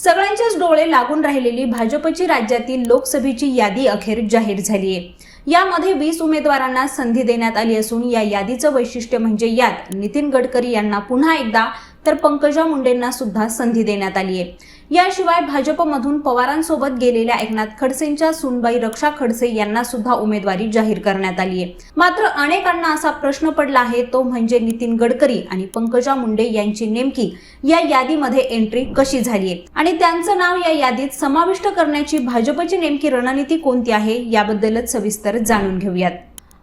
सगळ्यांचेच डोळे लागून राहिलेली भाजपची राज्यातील लोकसभेची यादी अखेर जाहीर झाली आहे यामध्ये वीस उमेदवारांना संधी देण्यात आली असून या यादीचं वैशिष्ट्य म्हणजे यात नितीन गडकरी यांना पुन्हा एकदा तर पंकजा मुंडेंना सुद्धा संधी देण्यात आली आहे याशिवाय भाजपमधून पवारांसोबत गेलेल्या एकनाथ खडसेंच्या सुनबाई रक्षा खडसे यांना सुद्धा उमेदवारी जाहीर करण्यात आली आहे. मात्र अनेकांना असा प्रश्न पडला आहे तो म्हणजे नितीन गडकरी आणि पंकजा मुंडे यांची नेमकी या यादीमध्ये एंट्री कशी झाली आहे? आणि त्यांचं नाव या यादीत समाविष्ट करण्याची भाजपची नेमकी रणनीती कोणती आहे याबद्दलच सविस्तर जाणून घेऊयात.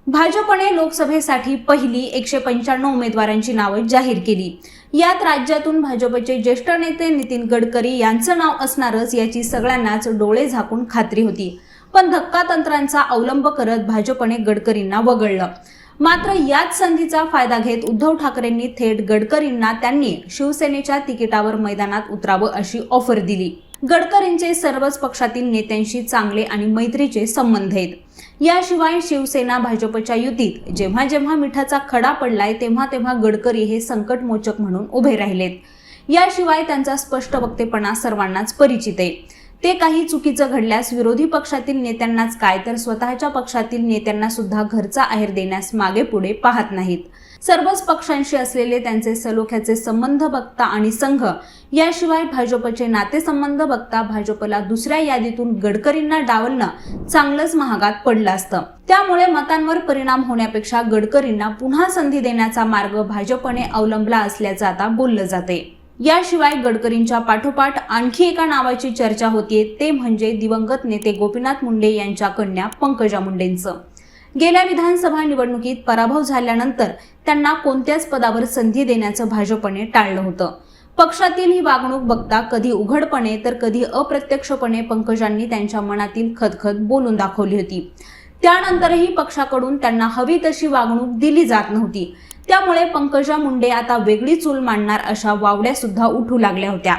भाजपने लोकसभेसाठी पहिली एकशे पंच्याण्णव उमेदवारांची नावं जाहीर केली. यात राज्यातून भाजपचे ज्येष्ठ नेते नितीन गडकरी यांचं नाव असणारच याची सगळ्यांनाच डोळे झाकून खात्री होती. पण धक्का तंत्रांचा अवलंब करत भाजपने गडकरींना वगळलं. मात्र याच संधीचा फायदा घेत उद्धव ठाकरेंनी थेट गडकरींना त्यांनी शिवसेनेच्या तिकिटावर मैदानात उतरावं अशी ऑफर दिली. गडकरींचे सर्वच पक्षातील नेत्यांशी चांगले आणि मैत्रीचे संबंध आहेत. याशिवाय शिवसेना भाजपच्या युतीत जेव्हा जेव्हा मिठाचा खडा पडलाय तेव्हा तेव्हा गडकरी हे संकटमोचक म्हणून उभे राहिलेत. याशिवाय त्यांचा स्पष्ट वक्तेपणा सर्वांनाच परिचित आहे. ते काही चुकीचं घडल्यास विरोधी पक्षातील नेत्यांनाच काय तर स्वतःच्या पक्षातील नेत्यांना सुद्धा घरचा आहेर देण्यास मागे पुढे पाहत नाहीत. सर्वच पक्षांशी असलेले त्यांचे सलोख्याचे संबंध बघता आणि संघ याशिवाय भाजपचे नातेसंबंध बघता भाजपला दुसऱ्या यादीतून गडकरींना डावलणं चांगलंच महागात पडलं असतं. त्यामुळे मतांवर परिणाम होण्यापेक्षा गडकरींना पुन्हा संधी देण्याचा मार्ग भाजपने अवलंबला असल्याचं आता बोललं जाते. याशिवाय गडकरींच्या पाठोपाठ आणखी एका नावाची चर्चा होतीये ते म्हणजे दिवंगत नेते गोपीनाथ मुंडे यांच्या कन्या पंकजा मुंडेंचं. गेल्या विधानसभा निवडणुकीत पराभव झाल्यानंतर त्यांना कोणत्याच पदावर संधी देण्याचं भाजपने टाळलं होतं. पक्षातील ही वागणूक बघता कधी उघडपणे तर कधी अप्रत्यक्षपणे पंकजांनी त्यांच्या मनातील खदखद बोलून दाखवली होती. त्यानंतरही पक्षाकडून त्यांना हवी तशी वागणूक दिली जात नव्हती. त्यामुळे पंकजा मुंडे आता वेगळी चूल मांडणार अशा वावड्या सुद्धा उठू लागल्या होत्या.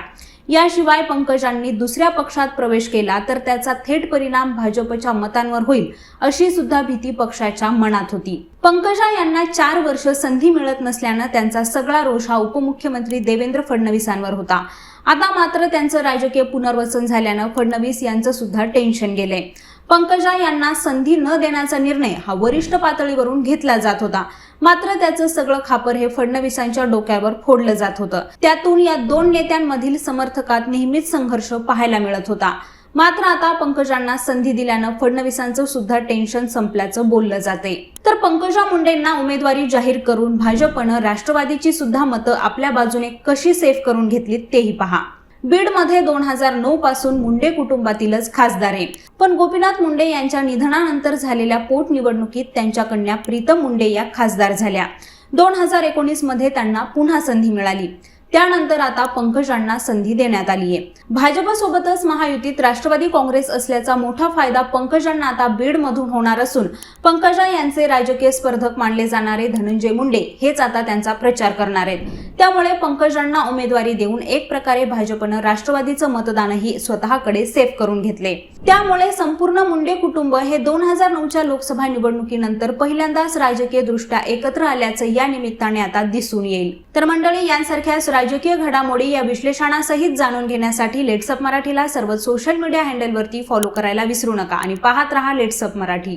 याशिवाय पंकजांनी दुसऱ्या पक्षात प्रवेश केला तर त्याचा थेट परिणाम भाजपच्या मतांवर होईल अशी सुद्धा भीती पक्षाच्या मनात होती. पंकजा यांना चार वर्ष संधी मिळत नसल्यानं त्यांचा सगळा रोष हा उपमुख्यमंत्री देवेंद्र फडणवीसांवर होता. आता मात्र त्यांचं राजकीय पुनर्वसन झाल्यानं फडणवीस यांचं सुद्धा टेन्शन गेलंय. पंकजा यांना संधी न देण्याचा निर्णय हा वरिष्ठ पातळीवरून घेतला जात होता. मात्र त्याचं सगळं खापर हे फडणवीसांच्या डोक्यावर फोडलं जात होतं. त्यातून या दोन नेत्यांमधील समर्थकात नेहमीच संघर्ष पाहायला मिळत होता. मात्र आता पंकजांना संधी दिल्यानं फडणवीसांचं सुद्धा टेन्शन संपल्याचं बोललं जाते तर पंकजा मुंडेंना उमेदवारी जाहीर करून भाजपनं राष्ट्रवादीची सुद्धा मतं आपल्या बाजूने कशी सेफ करून घेतली तेही पहा. बीडमध्ये दोन हजार नऊ पासून मुंडे कुटुंबातीलच खासदार आहे पण गोपीनाथ मुंडे यांच्या निधनानंतर झालेल्या पोटनिवडणुकीत त्यांच्या कन्या प्रीतम मुंडे या खासदार झाल्या. दोन हजार एकोणीसमध्ये त्यांना पुन्हा संधी मिळाली. त्यानंतर आता पंकजांना संधी देण्यात आली आहे भाजपसोबतच महायुतीत राष्ट्रवादी काँग्रेस असल्याचा मोठा फायदा पंकजांना आता बीडमधून होणार असून पंकजा यांचे राजकीय स्पर्धक मानले जाणारे धनंजय मुंडे हेच आता त्यांचा प्रचार करणार आहेत. त्यामुळे पंकजांना उमेदवारी देऊन एक प्रकारे भाजपनं राष्ट्रवादीचं मतदानही स्वतःकडे सेफ करून घेतले. त्यामुळे संपूर्ण मुंडे कुटुंब हे दोन हजार नऊच्या लोकसभा निवडणुकीनंतर पहिल्यांदाच राजकीय दृष्ट्या एकत्र आल्याचं या निमित्ताने आता दिसून येईल. तर मंडळी यांसारख्याच राजकीय घडामोडी या विश्लेषणासहित जाणून घेण्यासाठी लेट्सअप मराठीला सर्व सोशल मीडिया हँडलवरती फॉलो करायला विसरू नका आणि पाहत रहा लेट्सअप मराठी.